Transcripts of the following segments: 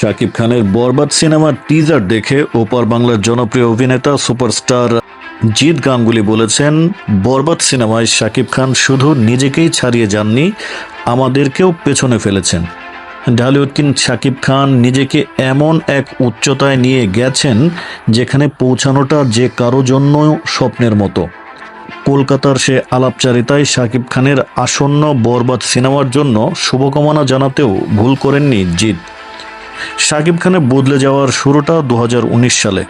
শাকিব খানের বরবাদ সিনেমার টিজার দেখে ওপার বাংলার জনপ্রিয় অভিনেতা সুপারস্টার জিৎ গাঙ্গুলি বলেছেন, বরবাদ সিনেমায় শাকিব খান শুধু নিজেকেই ছাড়িয়ে যাননি, আমাদেরকেও পেছনে ফেলেছেন। ঢালিউড কিং শাকিব খান নিজেকে এমন এক উচ্চতায় নিয়ে গেছেন, যেখানে পৌঁছানোটা যে কারও জন্য স্বপ্নের মতো। কলকাতার সে আলাপচারিতায় শাকিব খানের আসন্ন বরবাদ সিনেমার জন্য শুভকামনা জানাতেও ভুল করেননি জিৎ। শাকিব খানের বদলে যাওয়ার শুরুটা দু হাজার উনিশ সালে।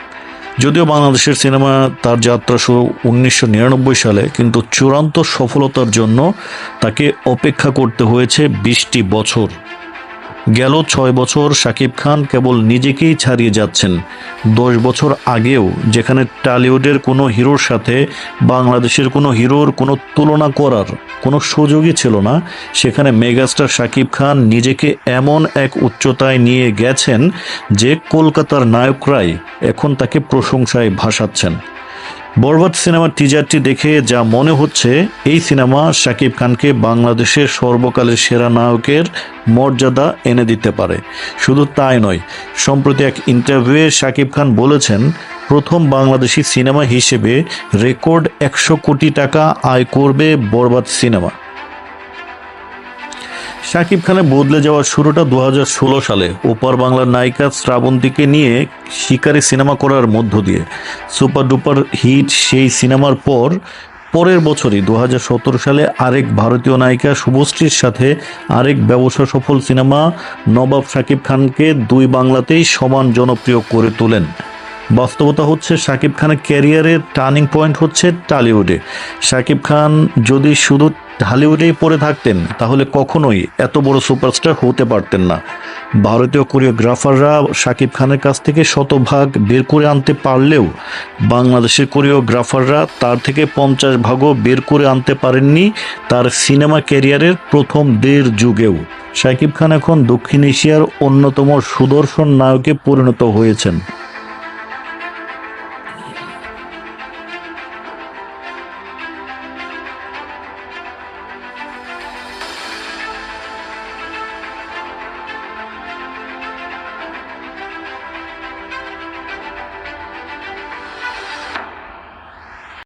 যদিও বাংলাদেশের সিনেমা তার যাত্রা শুরু উনিশশো নিরানব্বই সালে, কিন্তু চূড়ান্ত সফলতার জন্য তাকে অপেক্ষা করতে হয়েছে বিশটি বছর। গেল ছয় বছর শাকিব খান কেবল নিজেকেই ছাড়িয়ে যাচ্ছেন। দশ বছর আগেও যেখানে টলিউডের কোনো হিরোর সাথে বাংলাদেশের কোনো হিরোর কোনো তুলনা করার কোনো সুযোগই ছিল না, সেখানে মেগাস্টার শাকিব খান নিজেকে এমন এক উচ্চতায় নিয়ে গেছেন যে কলকাতার নায়করাই এখন তাকে প্রশংসায় ভাসাচ্ছেন। বরবাদ সিনেমার টিজারটি দেখে যা মনে হচ্ছে, এই সিনেমা শাকিব খানকে বাংলাদেশের সর্বকালের সেরা নায়কের মর্যাদা এনে দিতে পারে। শুধু তাই নয়, সম্প্রতি এক ইন্টারভিউয়ে শাকিব খান বলেছেন, প্রথম বাংলাদেশি সিনেমা হিসেবে রেকর্ড একশো কোটি টাকা আয় করবে বরবাদ সিনেমা। শাকিব খানের বদলে যাওয়ার শুরুটা দু হাজার ষোলো সালে। ওপার বাংলার নায়িকা শ্রাবন্তীকে নিয়ে শিকারি সিনেমা করার মধ্য দিয়ে। সুপার ডুপার হিট সেই সিনেমার পর, পরের বছরই দু হাজার সতেরো সালে আরেক ভারতীয় নায়িকা শুভশ্রীর সাথে আরেক ব্যবসা সফল সিনেমা নবাব শাকিব খানকে দুই বাংলাতেই সমান জনপ্রিয় করে তোলেন। বাস্তবতা হচ্ছে শাকিব খানের ক্যারিয়ারের টার্নিং পয়েন্ট হচ্ছে টালিউডে। শাকিব খান যদি শুধু ঢালিউডেই পড়ে থাকতেন, তাহলে কখনোই এত বড় সুপারস্টার হতে পারতেন না। ভারতীয় কোরিওগ্রাফাররা শাকিব খানের কাছ থেকে শতভাগ বের করে আনতে পারলেও, বাংলাদেশের কোরিওগ্রাফাররা তার থেকে পঞ্চাশ ভাগও বের করে আনতে পারেননি তার সিনেমা ক্যারিয়ারের প্রথম দেড় যুগেও। শাকিব খান এখন দক্ষিণ এশিয়ার অন্যতম সুদর্শন নায়কে পরিণত হয়েছেন।